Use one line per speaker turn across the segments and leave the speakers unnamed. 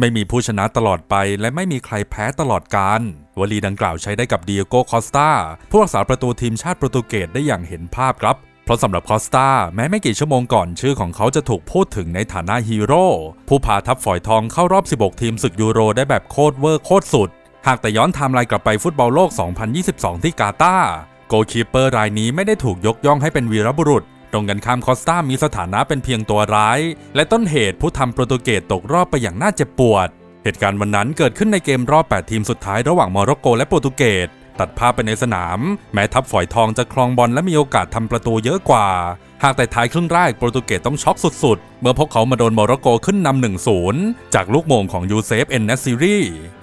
ไม่มีผู้ชนะตลอดไป และไม่มีใครแพ้ตลอดกาลวลีดังกล่าวใช้ได้กับดิเอโกคอสตาผู้รักษาประตูทีมชาติโปรตุเกสได้อย่างเห็นภาพครับเพราะสำหรับคอสตาแม้ไม่กี่ชั่วโมงก่อนชื่อของเขาจะถูกพูดถึงในฐานะฮีโร่ผู้พาทัพฝอยทองเข้ารอบ 16 ทีมศึกยูโรได้แบบโคตรเวอร์โคตรสุด หากแต่ย้อนไทม์ไลน์กลับไปฟุตบอลโลก 2022 ที่กาตาร์โกคีเปอร์รายนี้ไม่ได้ถูกยกย่องให้เป็นวีรบุรุษ ตรงกันข้ามคอสตามีสถานะเป็นเพียงตัวร้าย และต้นเหตุผู้ทำโปรตุเกสตกรอบไปอย่างน่าเจ็บปวด เหตุการณ์วันนั้นเกิดขึ้นในเกมรอบ 8 ทีมสุดท้ายระหว่างโมร็อกโกและโปรตุเกส ตัดภาพไปในสนาม แม้ทัพฝอยทองจะครองบอลและมีโอกาสทำประตูเยอะกว่า หากแต่ท้ายครึ่งแรกโปรตุเกสต้องช็อกสุดๆ เมื่อพวกเขามาโดนโมร็อกโกขึ้นนำ1-0 จากลูกโมงของยูเซฟเอ็นเนสซิรี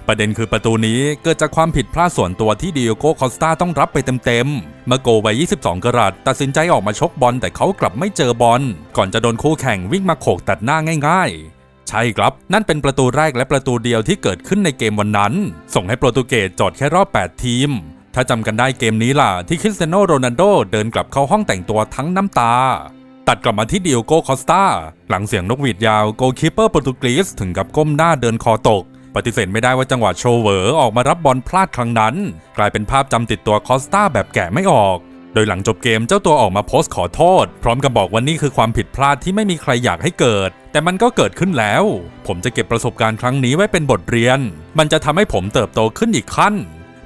ประเด็นคือประตูนี้เกิดจากความผิดพลาดส่วนตัวที่ดิโอโกคอสตาต้องรับไปเต็มๆเมื่อโกวัย 22 กรัตตัดสินใจออกมาชกบอลแต่เขากลับไม่เจอบอลก่อนจะโดนคู่แข่งวิ่งมาโขกตัดหน้าง่ายๆ ใช่ครับ นั่นเป็นประตูแรกและประตูเดียวที่เกิดขึ้นในเกมวันนั้น ส่งให้โปรตุเกสจอดแค่รอบ 8 ทีมถ้าจำกันได้เกมนี้ล่ะ ที่คริสเตียโนโรนัลโดเดินกลับเข้าห้องแต่งตัวทั้งน้ำตา ตัดกลับมาที่ดิโอโกคอสตาหลังเสียงนกหวีดยาวโกคีปเปอร์โปรตุเกสถึงกับก้มหน้าเดินคอตก ปฏิเสธไม่ได้ว่าจังหวะโชเวอร์ออกมารับบอลพลาดครั้งนั้น กลายเป็นภาพจำติดตัวคอสตาแบบแกะไม่ออก โดยหลังจบเกมเจ้าตัวออกมาโพสต์ขอโทษ พร้อมกับบอกว่านี่คือความผิดพลาดที่ไม่มีใครอยากให้เกิด แต่มันก็เกิดขึ้นแล้ว ผมจะเก็บประสบการณ์ครั้งนี้ไว้เป็นบทเรียน มันจะทำให้ผมเติบโตขึ้นอีกขั้น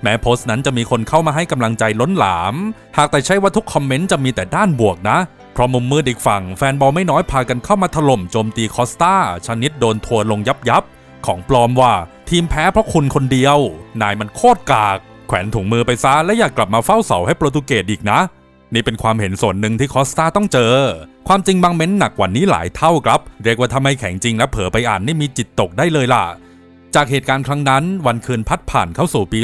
แม้โพสต์นั้นจะมีคนเข้ามาให้กำลังใจล้นหลาม หากแต่ใช่ว่าทุกคอมเมนต์จะมีแต่ด้านบวกนะเพราะมุมมืดอีกฝั่งแฟนบอลไม่น้อยพากันเข้ามาถล่มโจมตีคอสตาชนิดโดนทัวร์ลงยับยับของปลอมว่า ทีมแพ้เพราะคุณคนเดียว นายมันโคตรกาก แขวนถุงมือไปซะและอยากกลับมาเฝ้าเสาให้โปรตุเกสอีกนะ นี่เป็นความเห็นส่วนหนึ่งที่คอสตาต้องเจอ ความจริงบางเม้นหนักกว่านี้หลายเท่าครับ เรียกว่าถ้าไมแข็งจริงแล้วเผลอไปอ่านนี่มีจิตตกได้เลยล่ะ จากเหตุการณ์ครั้งนั้น วันคืนพัดผ่านเข้าสู่ปี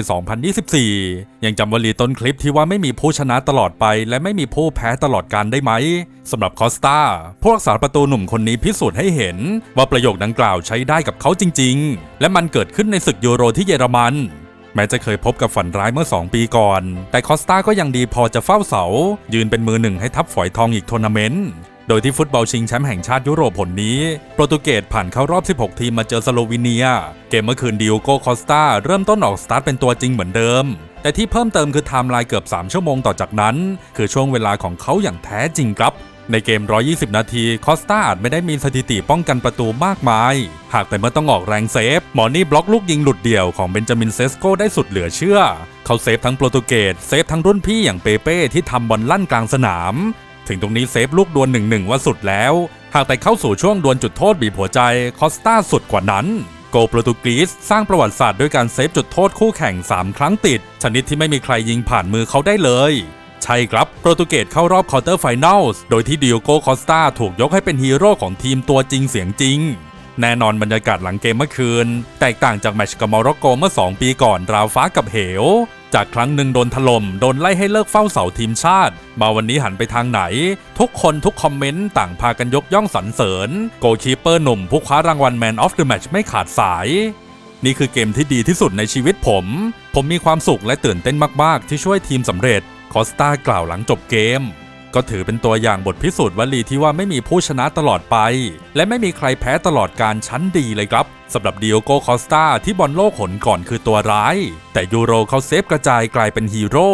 2024 ยังจำวลีต้นคลิปที่ว่าไม่มีผู้ชนะตลอดไป และไม่มีผู้แพ้ตลอดการได้ไหมสำหรับคอสตาผู้รักษาประตูหนุ่มคนนี้พิสูจน์ให้เห็น ว่าประโยคดังกล่าวใช้ได้กับเขาจริง ๆ และมันเกิดขึ้นในศึกยูโรที่เยอรมัน แม้จะเคยพบกับฝันร้ายเมื่อ 2 ปีก่อน แต่คอสตาก็ยังดีพอจะเฝ้าเสา ยืนเป็นมือหนึ่งให้ทัพฝอยทองอีกทัวร์นาเมนต์โดยที่ฟุตบอลชิงแชมป์แห่งชาติยุโรปผลนี้ โปรตุเกสผ่านเข้ารอบ 16 ทีมมาเจอสโลวีเนีย เกมเมื่อคืนดิโอโกคอสตาเริ่มต้นออกสตาร์ทเป็นตัวจริงเหมือนเดิม แต่ที่เพิ่มเติมคือไทม์ไลน์เกือบ 3 ชั่วโมงต่อจากนั้น คือช่วงเวลาของเขาอย่างแท้จริงครับ ในเกม 120 นาทีคอสตาอาจไม่ได้มีสถิติป้องกันประตูมากมาย หากแต่เมื่อต้องออกแรงเซฟ หมอนี่บล็อกลูกยิงหลุดเดี่ยวของเบนจามินเซสโกได้สุดเหลือเชื่อ เขาเซฟทั้งโปรตุเกสเซฟทั้งรุ่นพี่อย่างเปเป้ที่ทำบอลลั่นกลางสนาม ถึงตรงนี้เซฟลูกดวล1 1ว่าสุดแล้ว หากแต่เข้าสู่ช่วงดวลจุดโทษบีบหัวใจคอสตาสุดกว่านั้นโกลโปรตุกีสสร้างประวัติศาสตร์ด้วยการเซฟจุดโทษคู่แข่ง 3 ครั้งติด ชนิดที่ไม่มีใครยิงผ่านมือเขาได้เลย ช่ครับ โปรตุเกสเข้ารอบควอเตอร์ไฟแนลส์โดยที่ดิโอโกคอสตาถูกยกให้เป็นฮีโร่ของทีมตัวจริงเสียงจริง แน่นอนบรรยากาศหลังเกมเมื่อคืน แตกต่างจากแมตช์กับโมร็อกโกเมื่อ 2 ปีก่อนราวฟ้ากับเหว จากครั้งหนึ่งโดนถล่มโดนไล่ให้เลิกเฝ้าเสาทีมชาติ มาวันนี้หันไปทางไหน ทุกคนทุกคอมเมนต์ต่างพากันยกย่องสรรเสริญ โกคีเปอร์หนุ่มผู้คว้ารางวัล Man of the Match ไม่ขาดสายนี่คือเกมที่ดีที่สุดในชีวิตผม ผมมีความสุขและตื่นเต้นมาก ๆ ที่ช่วยทีมสำเร็จ คอสตากล่าวหลังจบเกม ก็ถือเป็นตัวอย่างบทพิสูจน์วลีที่ว่าไม่มีผู้ชนะตลอดไป และไม่มีใครแพ้ตลอดการชั้นดีเลยครับสำหรับดิโอโกคอสตาที่บอลโลกหนก่อนคือตัวร้าย แต่ยูโรเขาเซฟกระจายกลายเป็นฮีโร่